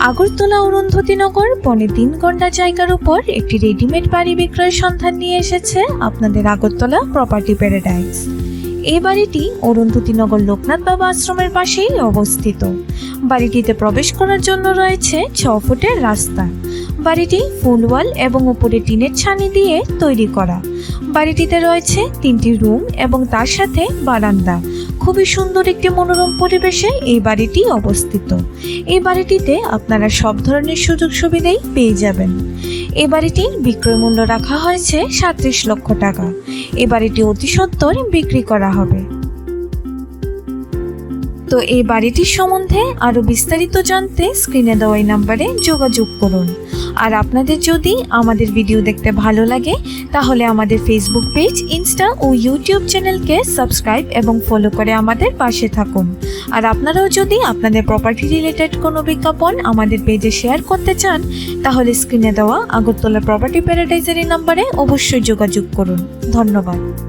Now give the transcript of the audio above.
আগরতলা অরুন্ধতিনগর পনে তিন ঘণ্টা জায়গার উপর একটি রেডিমেড বাড়ি বিক্রয়ের সন্ধান নিয়ে এসেছে আপনাদের আগরতলা প্রপার্টি প্যারাডাইস এই বাড়িটি অরুন্ধতিনগর লোকনাথ বাবা আশ্রমের পাশেই অবস্থিত। বাড়িটিতে প্রবেশ করার জন্য রয়েছে ছ ফুটের রাস্তা। বাড়িটি ফুল ওয়াল এবং উপরে টিনের ছানি দিয়ে তৈরি করা। বাড়িটিতে রয়েছে তিনটি রুম এবং তার সাথে বারান্দা। খুবই সুন্দর একটি মনোরম পরিবেশে এই বাড়িটি অবস্থিত। এই বাড়িটিতে আপনারা সব ধরনের সুযোগ সুবিধাই পেয়ে যাবেন। এই বাড়িটির বিক্রয় মূল্য রাখা হয়েছে সাঁত্রিশ লক্ষ টাকা। এ বাড়িটি অতি সত্বর বিক্রি করা হবে। তো এই বাড়িটির সম্বন্ধে আরও বিস্তারিত জানতে স্ক্রিনে দেওয়া এই নাম্বারে যোগাযোগ করুন। আর আপনাদের যদি আমাদের ভিডিও দেখতে ভালো লাগে, তাহলে আমাদের ফেসবুক পেজ ইনস্টা ও ইউটিউব চ্যানেলকে সাবস্ক্রাইব এবং ফলো করে আমাদের পাশে থাকুন। আর আপনারাও যদি আপনাদের প্রপার্টি রিলেটেড কোনো বিজ্ঞাপন আমাদের পেজে শেয়ার করতে চান, তাহলে স্ক্রিনে দেওয়া আগরতলা প্রপার্টি প্যারাডাইজারি নাম্বারে অবশ্যই যোগাযোগ করুন। ধন্যবাদ।